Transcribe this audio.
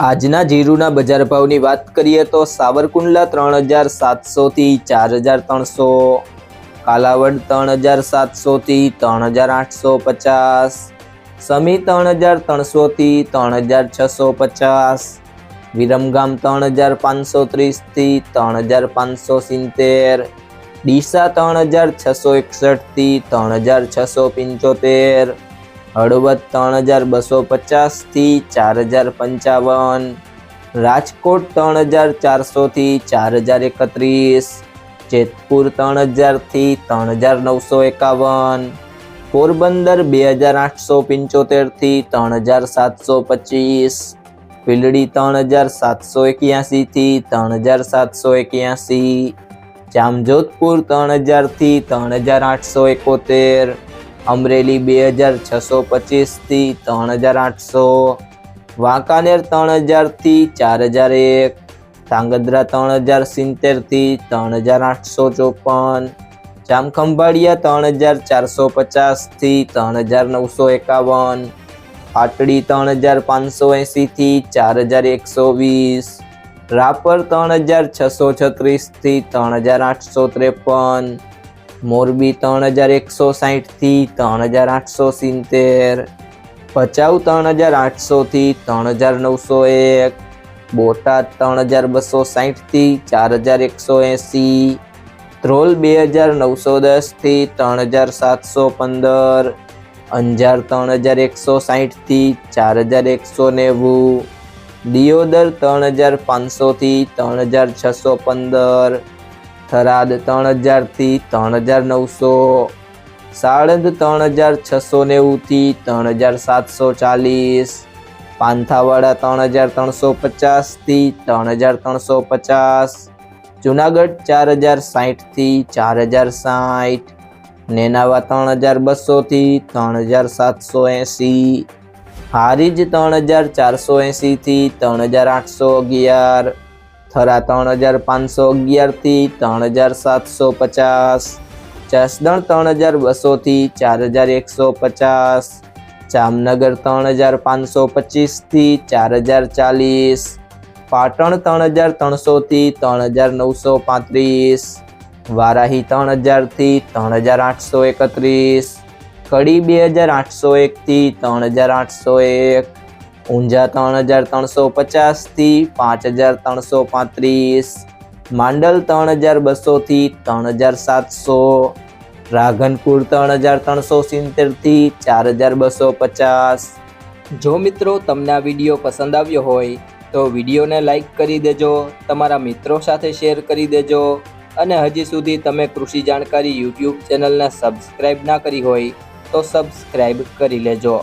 આજના જીરુના બજાર ભાવની વાત કરીએ તો સાવરકુંડલા ત્રણ હજાર સાતસોથી ચાર હજાર ત્રણસો, કાલાવડ ત્રણ હજાર સાતસોથી ત્રણ હજાર આઠસો પચાસ, સમી ત્રણ હજાર ત્રણસોથી ત્રણ હજાર છસો પચાસ, વિરમગામ ત્રણ હજાર પાંચસો ત્રીસથી ત્રણ હજાર પાંચસો સિત્તેર, ડીસા ત્રણ હજાર છસો એકસઠથી ત્રણ હજાર છસો પંચોતેર હળવદ ત્રણ હજાર બસો પચાસથી ચાર હજાર પંચાવન. રાજકોટ ત્રણ હજાર ચારસોથી ચાર હજાર એકત્રીસ. જેતપુર ત્રણ હજારથી ત્રણ હજાર નવસો એકાવન. પોરબંદર બે હજાર આઠસો પંચોતેરથી ત્રણ હજાર સાતસો પચીસ. ભીલડી ત્રણ હજાર સાતસો એક્યાસીથી ત્રણ હજાર સાતસો એક્યાસી. જામજોધપુર ત્રણ હજારથી ત્રણ હજાર આઠસો એકોતેર. અમરેલી બે હજાર છસો પચીસથી ત્રણ હજાર આઠસો, વાંકાનેર ત્રણ હજારથી ચાર હજાર એક ધાંગધ્રા ત્રણ હજાર સિત્તેરથી ત્રણ હજાર આઠસો ચોપન, જામખંભાળિયા ત્રણ હજાર ચારસો પચાસથી ત્રણ હજાર નવસો એકાવન, પાટડી ત્રણ હજાર પાંચસો એંસીથી ચાર હજાર એકસો વીસ, રાપર ત્રણ હજાર છસો છત્રીસથી ત્રણ હજાર આઠસો ત્રેપન મોરબી ત્રણ હજાર એકસો સાહીઠથી ત્રણ હજાર આઠસો સિત્તેર, ભચાઉ ત્રણ હજાર આઠસોથી ત્રણ હજાર નવસો એક, બોટાદ ત્રણ હજાર બસો સાહીઠથી ચાર હજાર એકસો એંસી, ધ્રોલ બે હજાર નવસો દસથી ત્રણ હજાર સાતસો પંદર, અંજાર ત્રણ હજાર એકસો સાહીઠથી ચાર હજાર એકસો નેવું, દિયોદર ત્રણ હજાર પાંચસોથી ત્રણ હજાર છસો પંદર થરાદ ત્રણ હજારથી ત્રણ હજાર નવસો, સાળંદ ત્રણ હજાર છસો નેવુંથી ત્રણ હજાર સાતસો ચાલીસ, પાંથાવાડા ત્રણ હજાર ત્રણસો પચાસથી ત્રણ હજાર ત્રણસો પચાસ, જુનાગઢ ચાર હજાર સાહીઠથી ચાર હજાર સાઠ, નેનાવા ત્રણ હજાર બસોથી ત્રણ હજાર સાતસો એંસી, હારીજ ત્રણ હજાર ચારસો એંસીથી ત્રણ હજાર આઠસો અગિયાર થરા ત્રણ હજાર પાંચસો અગિયારથી ત્રણ હજાર સાતસો પચાસ. જસદણ ત્રણ હજાર બસોથી ચાર હજાર એકસો પચાસ. જામનગર ત્રણ હજાર પાંચસો પચીસથી ચાર હજાર ચાલીસ. પાટણ ત્રણ હજાર ત્રણસોથી ત્રણ હજાર નવસો પાંત્રીસ. વારાહી ત્રણ હજારથી ત્રણ હજાર આઠસો એકત્રીસ. કડી બે હજાર આઠસો એકથી ત્રણ હજાર આઠસો એક. ઊંઝા ત્રણ હજાર ત્રણસો પચાસથી પાંચ હજાર ત્રણસો પાંત્રીસ માંડલ ત્રણ હજાર બસોથી ત્રણ હજાર સાતસો રાધનપુર ત્રણ હજાર ત્રણસો સિત્તેરથી ચાર હજાર બસો પચાસ. જો મિત્રો તમને આ વીડિયો પસંદ આવ્યો હોય, તો વિડીયોને લાઈક કરી દેજો, તમારા મિત્રો સાથે શેર કરી દેજો, અને હજી સુધી તમે કૃષિ જાણકારી યુટ્યુબ ચેનલને સબસ્ક્રાઈબ ના કરી હોય, તો સબસ્ક્રાઈબ કરી લેજો.